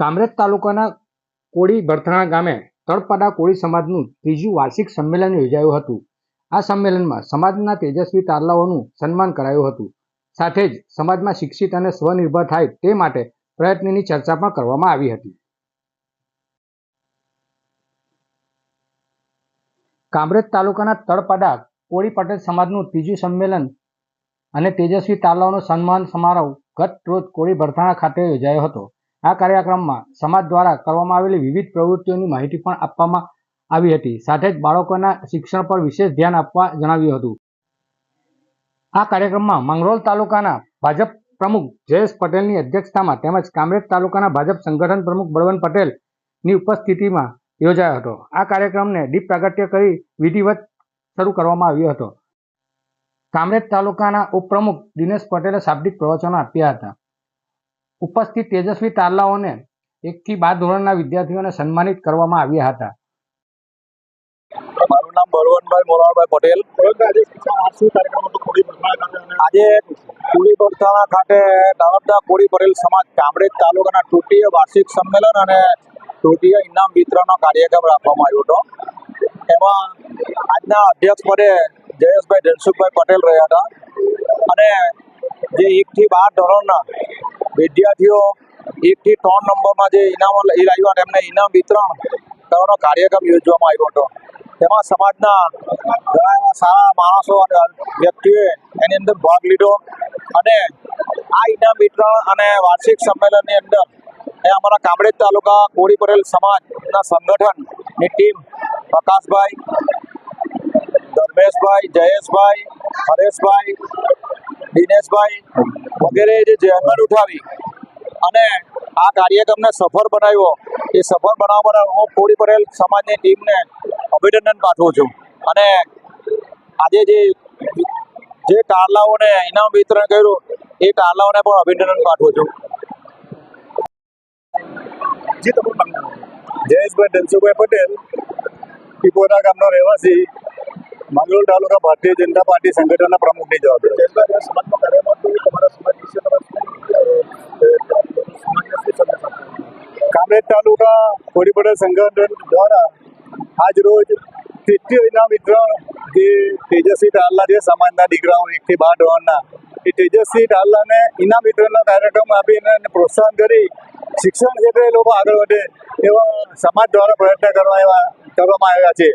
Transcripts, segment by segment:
કામરેજ તાલુકાના કોળી ભરથાણા ગામે તળપડા કોળી સમાજનું ત્રીજું વાર્ષિક સંમેલન યોજાયું હતું. આ સંમેલનમાં સમાજના તેજસ્વી તારલાઓનું સન્માન કરાયું હતું. સાથે જ સમાજમાં શિક્ષિત અને સ્વનિર્ભર થાય તે માટે પ્રયત્નની ચર્ચા પણ કરવામાં આવી હતી. કામરેજ તાલુકાના તળપડા કોળી પટેલ સમાજનું ત્રીજું સંમેલન અને તેજસ્વી તારલાઓનો સન્માન સમારોહ ગત રોજ કોળી ભરથાણા ખાતે યોજાયો હતો. આ કાર્યક્રમમાં સમાજ દ્વારા કરવામાં આવેલી વિવિધ પ્રવૃત્તિઓની માહિતી પણ આપવામાં આવી હતી. સાથે જ બાળકોના શિક્ષણ પર વિશેષ ધ્યાન આપવા જણાવ્યું હતું. આ કાર્યક્રમમાં મંગરોલ તાલુકાના ભાજપ પ્રમુખ જયેશ પટેલની અધ્યક્ષતામાં તેમજ કામરેજ તાલુકાના ભાજપ સંગઠન પ્રમુખ બળવંત પટેલની ઉપસ્થિતિમાં યોજાયો હતો. આ કાર્યક્રમને દીપ પ્રાગટ્ય કરી વિધિવત શરૂ કરવામાં આવ્યો હતો. કામરેજ તાલુકાના ઉપપ્રમુખ દિનેશ પટેલે શાબ્દિક પ્રવચનો આપ્યા હતા. ઉપસ્થિત તેજસ્વી તારલાઓને એકથી બાર ધોરણના વિદ્યાર્થીઓને સન્માનિત કરવામાં આવ્યા હતા. મારું નામ બળવંતભાઈ મોરારભાઈ પટેલ. આજે કોળી બરથાણા ખાતે નાલંદા કોળી પટેલ સમાજ કામરેજ તાલુકાના તૃતીય વાર્ષિક સંમેલન અને તૃતીય ઇનામ વિતરણનો કાર્યક્રમ રાખવામાં આવ્યો હતો. એમાં આજના અધ્યક્ષ પદે જયેશભાઈ ધનસુખભાઈ પટેલ રહ્યા હતા. અને જે એકથી બાર ધોરણના વિદ્યાર્થીઓ એકથી ત્રણ નંબરમાં જે ઇનામો લઈ આવ્યા તેમને ઇનામ વિતરણ કરવાનો કાર્યક્રમ યોજવામાં આવ્યો હતો. તેમાં સમાજના ઘણા એવા સારા માણસો અને વ્યક્તિઓએ એની અંદર ભાગ લીધો અને આ ઇનામ વિતરણ અને વાર્ષિક સંમેલનની અંદર એ અમારા કામરેજ તાલુકા કોળી પટેલ સમાજના સંગઠનની ટીમ પ્રકાશભાઈ, ધર્મેશભાઈ, જયેશભાઈ, હરેશભાઈ દિનેશભાઈ વગેરે જે જહેમત ઉઠાવી અને આ કાર્યક્રમને સફળ બનાવ્યો. એ સફળ બનાવવા માટે હું પૂરી પડેલ સમાજની ટીમને અભિનંદન પાઠવું છું. અને આજે જે જે તારલાઓને ઇનામ વિતરણ કર્યું, એ કારલાઓને પણ અભિનંદન પાઠવું છું. જયેશભાઈ ધનસુભાઈ પટેલ પીપોરા ગામનો રહેવાસી. માંગરોળ તાલુકા ભારતીય જનતા પાર્ટી સંગઠનના પ્રમુખની જવાબદારી. કામરેજ તાલુકા કોડીપડા સંગઠન દ્વારા આજ રોજ તૃતીય ઇનામ વિતરણ જે તેજસ્વી ટાલ્લા જે સમાજના દીકરાઓ એકથી બાર ધોરણના એ તેજસ્વી ટાલ્લાને ઇનામ વિતરણનો કાર્યક્રમ આપીને એને પ્રોત્સાહન કરી શિક્ષણ ક્ષેત્રે લોકો આગળ વધે એવા સમાજ દ્વારા પ્રયત્ન કરવા એવા કરવામાં આવ્યા છે.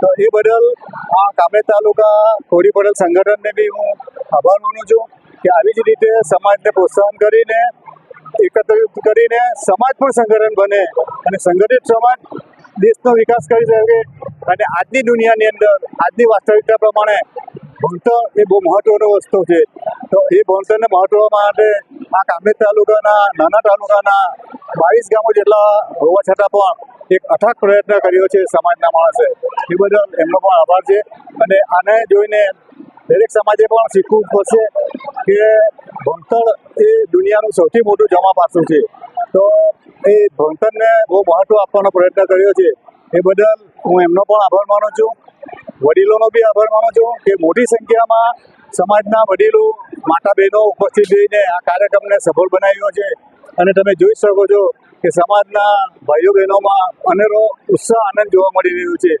તો એ બદલ આ કામરેજ તાલુકા કોરી પટેલ સંગઠનને બી હું આભાર માનું છું કે આવી જ રીતે સમાજને પ્રોત્સાહન કરીને, એકત્રિત કરીને સમાજ પણ સંગઠન બને અને સંગઠિત સમાજ દેશનો વિકાસ કરી શકે અને આજની દુનિયાની અંદર, આજની વાસ્તવિકતા પ્રમાણે ભણતર એ બહુ મહત્વનો વસ્તુ છે. તો એ ભણતરને મહત્વ માટે આ કામરેજ તાલુકાના, નાના તાલુકાના બાવીસ ગામો જેટલા હોવા છતાં પણ એક અથાગ પ્રયત્ન કર્યો છે સમાજના માણસે. એ બદલ એમનો પણ આભાર છે. અને આને જોઈને દરેક સમાજે પણ શીખવું પડશે કે ભણતર એ દુનિયાનું સૌથી મોટું જમા પાસું છે. તો એ ભણતરને બહુ મહત્વ આપવાનો પ્રયત્ન કર્યો છે. એ બદલ હું એમનો પણ આભાર માનું છું. વડીલોનો બી આભાર માનું છું કે મોટી સંખ્યામાં સમાજના વડીલો માતા બહેનો ઉપસ્થિત રહીને આ કાર્યક્રમને સફળ બનાવ્યો છે. અને તમે જોઈ શકો છો કે સમાજના ભાઈઓ બહેનોમાં અનેરો ઉત્સાહ, આનંદ જોવા મળી રહ્યો છે.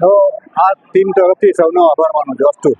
તો આ ટીમ તરફથી સૌનો આભાર માનું છું.